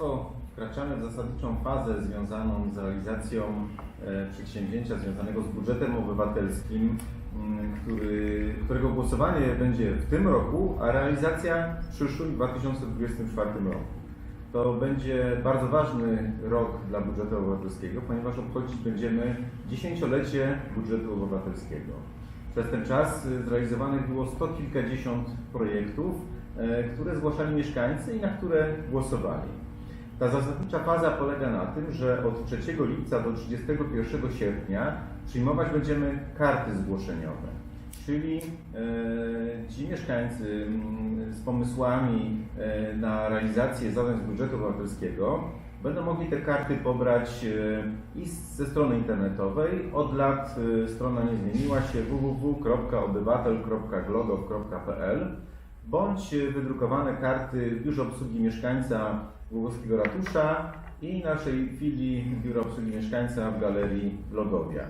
Państwo, wkraczamy w zasadniczą fazę związaną z realizacją e, przedsięwzięcia związanego z budżetem obywatelskim, m, który, którego głosowanie będzie w tym roku, a realizacja w przyszłym 2024 roku. To będzie bardzo ważny rok dla budżetu obywatelskiego, ponieważ obchodzić będziemy dziesięciolecie budżetu obywatelskiego. Przez ten czas y, zrealizowanych było sto kilkadziesiąt projektów, e, które zgłaszali mieszkańcy i na które głosowali. Ta zasadnicza faza polega na tym, że od 3 lipca do 31 sierpnia przyjmować będziemy karty zgłoszeniowe. Czyli e, ci mieszkańcy mm, z pomysłami e, na realizację zadań z budżetu obywatelskiego będą mogli te karty pobrać e, i ze strony internetowej. Od lat strona nie zmieniła się www.obywatel.glogow.pl bądź e, wydrukowane karty w biurze obsługi mieszkańca Głogowskiego Ratusza i naszej filii Biura Obsługi Mieszkańca w Galerii Logowia. E,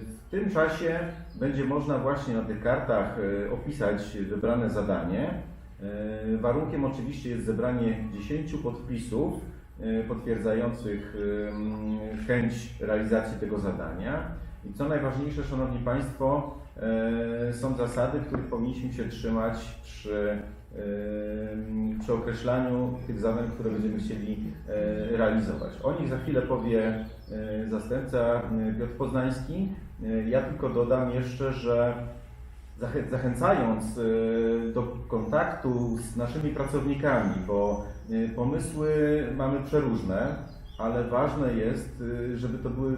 W tym czasie będzie można właśnie na tych kartach e, opisać wybrane zadanie. E, Warunkiem oczywiście jest zebranie 10 podpisów potwierdzających chęć realizacji tego zadania. I co najważniejsze, Szanowni Państwo, e, są zasady, których powinniśmy się trzymać przy, em, przy określaniu tych zadań, które będziemy chcieli e, realizować. O nich za chwilę powie e, zastępca e, Piotr Poznański. E, Ja tylko dodam jeszcze, że zachę- zachęcając e, do kontaktu z naszymi pracownikami, bo e, pomysły mamy przeróżne, ale ważne jest, e, żeby to były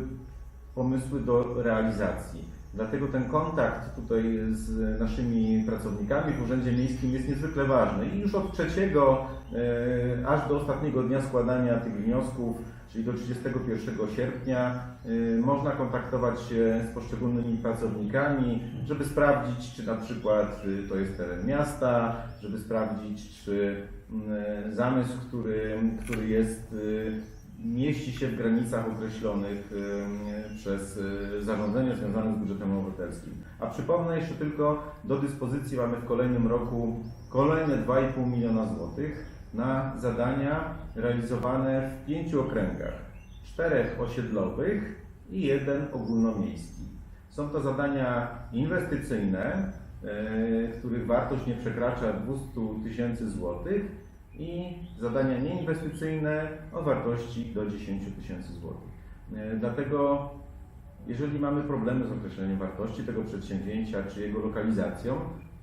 pomysły do realizacji. Dlatego ten kontakt tutaj z naszymi pracownikami w Urzędzie Miejskim jest niezwykle ważny. I już od trzeciego e, aż do ostatniego dnia składania tych wniosków, czyli do 31 sierpnia, e, można kontaktować się z poszczególnymi pracownikami, żeby sprawdzić, czy na przykład e, to jest teren miasta, żeby sprawdzić, czy zamysł, który, który jest mieści się w granicach określonych przez e, zarządzenie związane z budżetem obywatelskim. A przypomnę jeszcze tylko, do dyspozycji mamy w kolejnym roku kolejne 2,5 miliona złotych na zadania realizowane w pięciu okręgach, czterech osiedlowych i jeden ogólnomiejski. Są to zadania inwestycyjne, e, których wartość nie przekracza 200 tysięcy złotych i zadania nieinwestycyjne o wartości do 10 tysięcy złotych. E, Dlatego, jeżeli mamy problemy z określeniem wartości tego przedsięwzięcia czy jego lokalizacją,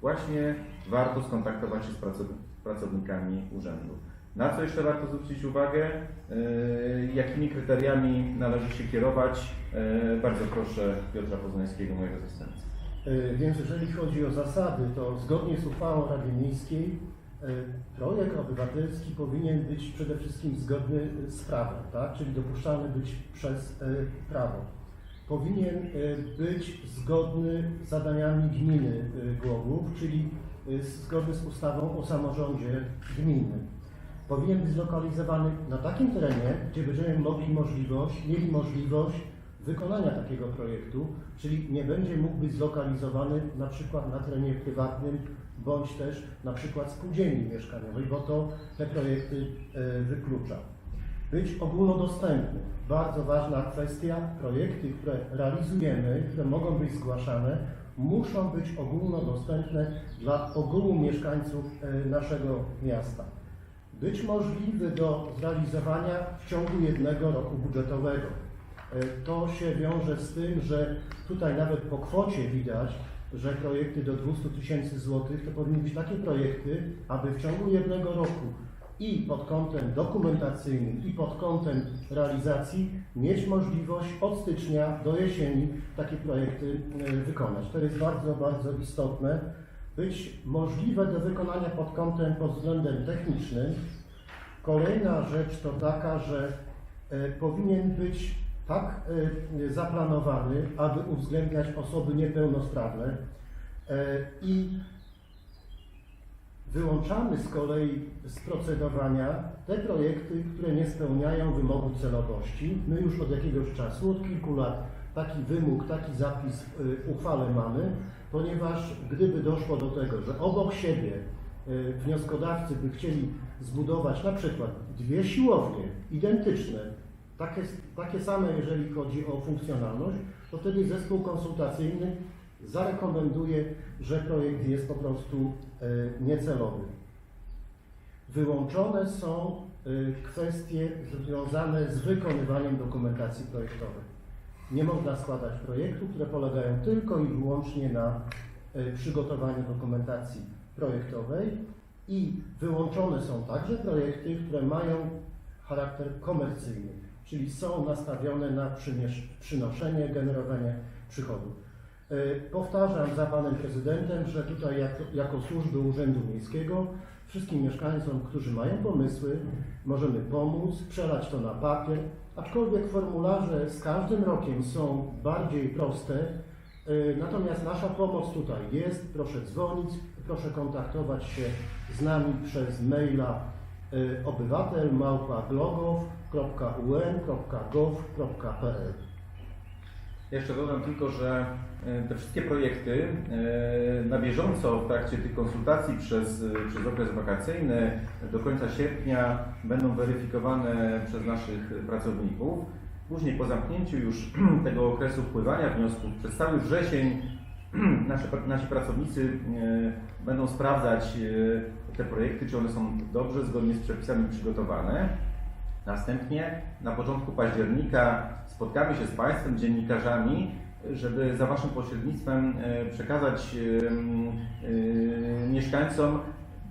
właśnie warto skontaktować się z pracow- pracownikami urzędu. Na co jeszcze warto zwrócić uwagę? E, Jakimi kryteriami należy się kierować? E, Bardzo proszę Piotra Poznańskiego, mojego zastępcy. Więc jeżeli chodzi o zasady, to zgodnie z uchwałą Rady Miejskiej projekt obywatelski powinien być przede wszystkim zgodny z prawem, tak? czyli dopuszczalny być przez e, prawo. Powinien e, być zgodny z zadaniami gminy e, Głogów, czyli e, zgodny z ustawą o samorządzie gminnym. Powinien być zlokalizowany na takim terenie, gdzie będziemy mogli możliwość, mieli możliwość wykonania takiego projektu, czyli nie będzie mógł być zlokalizowany na przykład na terenie prywatnym bądź też na przykład spółdzielni mieszkaniowej, bo to te projekty e, wyklucza. Być ogólnodostępny. Bardzo ważna kwestia. Projekty, które realizujemy, które mogą być zgłaszane, muszą być ogólnodostępne dla ogółu mieszkańców e, naszego miasta. Być możliwy do zrealizowania w ciągu jednego roku budżetowego. E, To się wiąże z tym, że tutaj nawet po kwocie widać, że projekty do 200 tysięcy złotych to powinny być takie projekty, aby w ciągu jednego roku i pod kątem dokumentacyjnym, i pod kątem realizacji mieć możliwość od stycznia do jesieni takie projekty e, wykonać. To jest bardzo, bardzo istotne. Być możliwe do wykonania pod kątem, pod względem technicznym. Kolejna rzecz to taka, że e, powinien być tak e, zaplanowany, aby uwzględniać osoby niepełnosprawne e, i wyłączamy z kolei z procedowania te projekty, które nie spełniają wymogu celowości. My już od jakiegoś czasu, od kilku lat taki wymóg, taki zapis w uchwale mamy, ponieważ gdyby doszło do tego, że obok siebie e, wnioskodawcy by chcieli zbudować na przykład dwie siłownie identyczne, takie, takie same, jeżeli chodzi o funkcjonalność, to wtedy zespół konsultacyjny zarekomenduje, że projekt jest po prostu e, niecelowy. Wyłączone są y, kwestie związane z wykonywaniem dokumentacji projektowej. Nie można składać projektów, które polegają tylko i wyłącznie na y, przygotowaniu dokumentacji projektowej i wyłączone są także projekty, które mają charakter komercyjny, czyli są nastawione na przynoszenie, generowanie przychodów. Y, Powtarzam za panem prezydentem, że tutaj jako, jako służby Urzędu Miejskiego wszystkim mieszkańcom, którzy mają pomysły, możemy pomóc, przelać to na papier, aczkolwiek formularze z każdym rokiem są bardziej proste, y, natomiast nasza pomoc tutaj jest, proszę dzwonić, proszę kontaktować się z nami przez maila obywatel małpa.glogow.un.gov.pl Jeszcze dodam tylko, że e, te wszystkie projekty e, na bieżąco w trakcie tych konsultacji przez, przez okres wakacyjny do końca sierpnia będą weryfikowane przez naszych pracowników. Później po zamknięciu już tego okresu wpływania wniosków przez cały wrzesień nasze, nasi pracownicy e, będą sprawdzać e, te projekty, czy one są dobrze, zgodnie z przepisami przygotowane. Następnie na początku października spotkamy się z Państwem, dziennikarzami, żeby za Waszym pośrednictwem e, przekazać mieszkańcom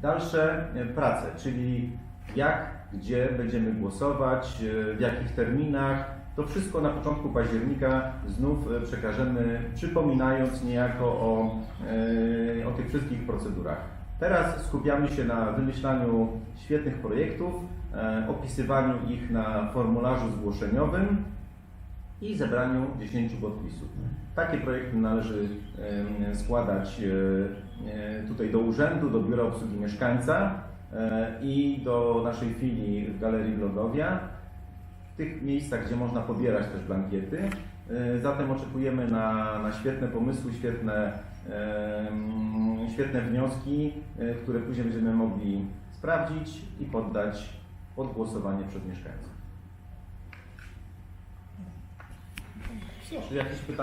dalsze prace, czyli jak, gdzie będziemy głosować, w jakich terminach. To wszystko na początku października znów e, przekażemy, przypominając niejako o, e, o tych wszystkich procedurach. Teraz skupiamy się na wymyślaniu świetnych projektów, e, opisywaniu ich na formularzu zgłoszeniowym i zebraniu 10 podpisów. Takie projekty należy składać tutaj do urzędu, do Biura Obsługi Mieszkańca i do naszej filii w Galerii Lodowia, w tych miejscach, gdzie można pobierać też blankiety. E, Zatem oczekujemy na, na świetne pomysły, świetne, świetne wnioski, e, które później będziemy mogli sprawdzić i poddać pod głosowanie przez mieszkańców. Czy jakieś pytania?